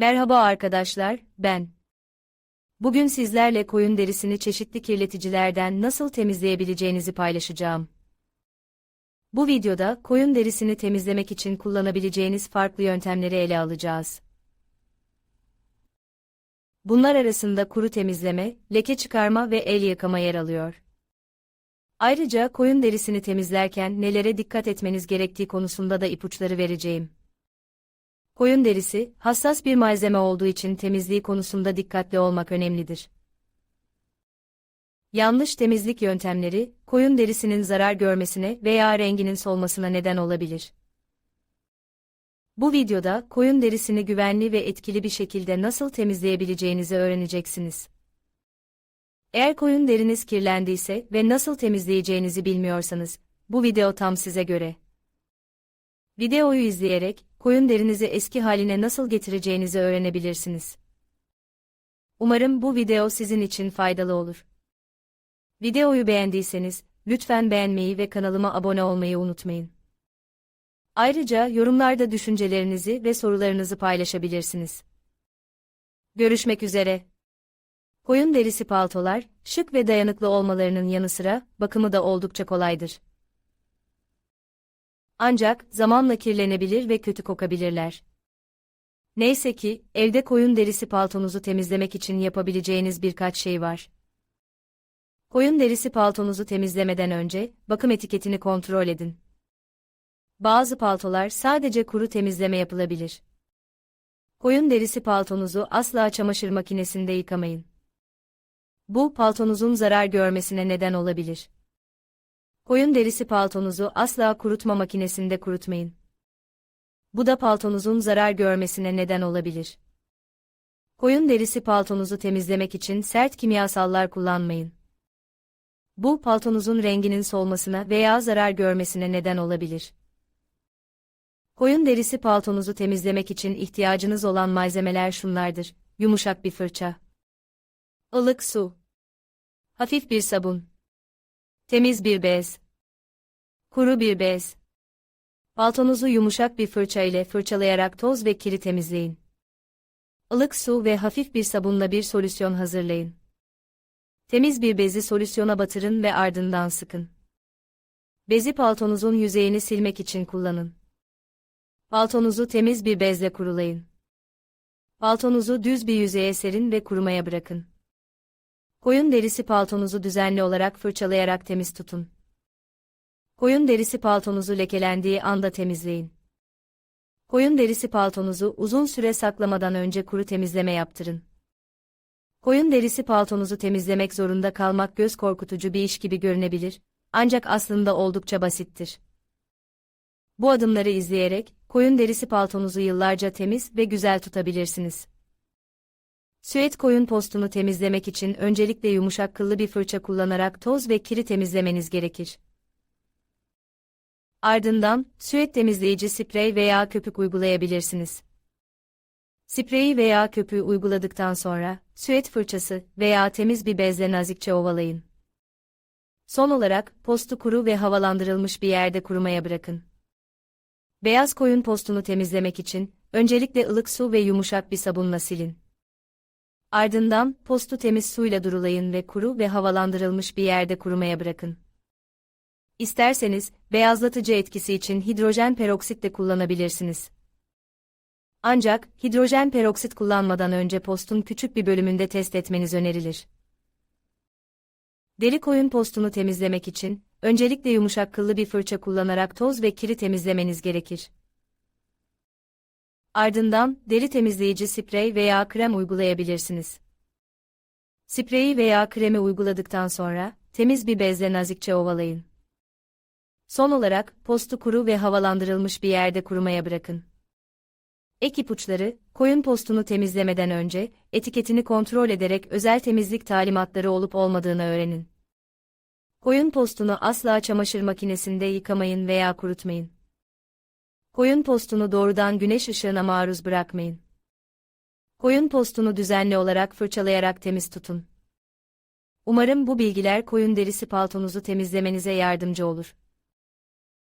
Merhaba arkadaşlar, ben. Bugün sizlerle koyun derisini çeşitli kirleticilerden nasıl temizleyebileceğinizi paylaşacağım. Bu videoda koyun derisini temizlemek için kullanabileceğiniz farklı yöntemleri ele alacağız. Bunlar arasında kuru temizleme, leke çıkarma ve el yıkama yer alıyor. Ayrıca koyun derisini temizlerken nelere dikkat etmeniz gerektiği konusunda da ipuçları vereceğim. Koyun derisi, hassas bir malzeme olduğu için temizliği konusunda dikkatli olmak önemlidir. Yanlış temizlik yöntemleri, koyun derisinin zarar görmesine veya renginin solmasına neden olabilir. Bu videoda koyun derisini güvenli ve etkili bir şekilde nasıl temizleyebileceğinizi öğreneceksiniz. Eğer koyun deriniz kirlendiyse ve nasıl temizleyeceğinizi bilmiyorsanız, bu video tam size göre. Videoyu izleyerek, koyun derinizi eski haline nasıl getireceğinizi öğrenebilirsiniz. Umarım bu video sizin için faydalı olur. Videoyu beğendiyseniz, lütfen beğenmeyi ve kanalıma abone olmayı unutmayın. Ayrıca yorumlarda düşüncelerinizi ve sorularınızı paylaşabilirsiniz. Görüşmek üzere. Koyun derisi paltolar, şık ve dayanıklı olmalarının yanı sıra, bakımı da oldukça kolaydır. Ancak, zamanla kirlenebilir ve kötü kokabilirler. Neyse ki, evde koyun derisi paltonuzu temizlemek için yapabileceğiniz birkaç şey var. Koyun derisi paltonuzu temizlemeden önce, bakım etiketini kontrol edin. Bazı paltolar sadece kuru temizleme yapılabilir. Koyun derisi paltonuzu asla çamaşır makinesinde yıkamayın. Bu, paltonuzun zarar görmesine neden olabilir. Koyun derisi paltonuzu asla kurutma makinesinde kurutmayın. Bu da paltonuzun zarar görmesine neden olabilir. Koyun derisi paltonuzu temizlemek için sert kimyasallar kullanmayın. Bu, paltonuzun renginin solmasına veya zarar görmesine neden olabilir. Koyun derisi paltonuzu temizlemek için ihtiyacınız olan malzemeler şunlardır. Yumuşak bir fırça. ılık su. Hafif bir sabun. Temiz bir bez. Kuru bir bez. Paltonuzu yumuşak bir fırça ile fırçalayarak toz ve kiri temizleyin. Ilık su ve hafif bir sabunla bir solüsyon hazırlayın. Temiz bir bezi solüsyona batırın ve ardından sıkın. Bezi paltonuzun yüzeyini silmek için kullanın. Paltonuzu temiz bir bezle kurulayın. Paltonuzu düz bir yüzeye serin ve kurumaya bırakın. Koyun derisi paltonuzu düzenli olarak fırçalayarak temiz tutun. Koyun derisi paltonuzu lekelendiği anda temizleyin. Koyun derisi paltonuzu uzun süre saklamadan önce kuru temizleme yaptırın. Koyun derisi paltonuzu temizlemek zorunda kalmak göz korkutucu bir iş gibi görünebilir, ancak aslında oldukça basittir. Bu adımları izleyerek, koyun derisi paltonuzu yıllarca temiz ve güzel tutabilirsiniz. Süet koyun postunu temizlemek için öncelikle yumuşak kıllı bir fırça kullanarak toz ve kiri temizlemeniz gerekir. Ardından, süet temizleyici sprey veya köpük uygulayabilirsiniz. Spreyi veya köpüğü uyguladıktan sonra, süet fırçası veya temiz bir bezle nazikçe ovalayın. Son olarak, postu kuru ve havalandırılmış bir yerde kurumaya bırakın. Beyaz koyun postunu temizlemek için, öncelikle ılık su ve yumuşak bir sabunla silin. Ardından, postu temiz suyla durulayın ve kuru ve havalandırılmış bir yerde kurumaya bırakın. İsterseniz, beyazlatıcı etkisi için hidrojen peroksit de kullanabilirsiniz. Ancak, hidrojen peroksit kullanmadan önce postun küçük bir bölümünde test etmeniz önerilir. Deri koyun postunu temizlemek için, öncelikle yumuşak kıllı bir fırça kullanarak toz ve kiri temizlemeniz gerekir. Ardından, deri temizleyici sprey veya krem uygulayabilirsiniz. Spreyi veya kremi uyguladıktan sonra, temiz bir bezle nazikçe ovalayın. Son olarak, postu kuru ve havalandırılmış bir yerde kurumaya bırakın. Ek ipuçları, koyun postunu temizlemeden önce, etiketini kontrol ederek özel temizlik talimatları olup olmadığını öğrenin. Koyun postunu asla çamaşır makinesinde yıkamayın veya kurutmayın. Koyun postunu doğrudan güneş ışığına maruz bırakmayın. Koyun postunu düzenli olarak fırçalayarak temiz tutun. Umarım bu bilgiler koyun derisi paltonuzu temizlemenize yardımcı olur.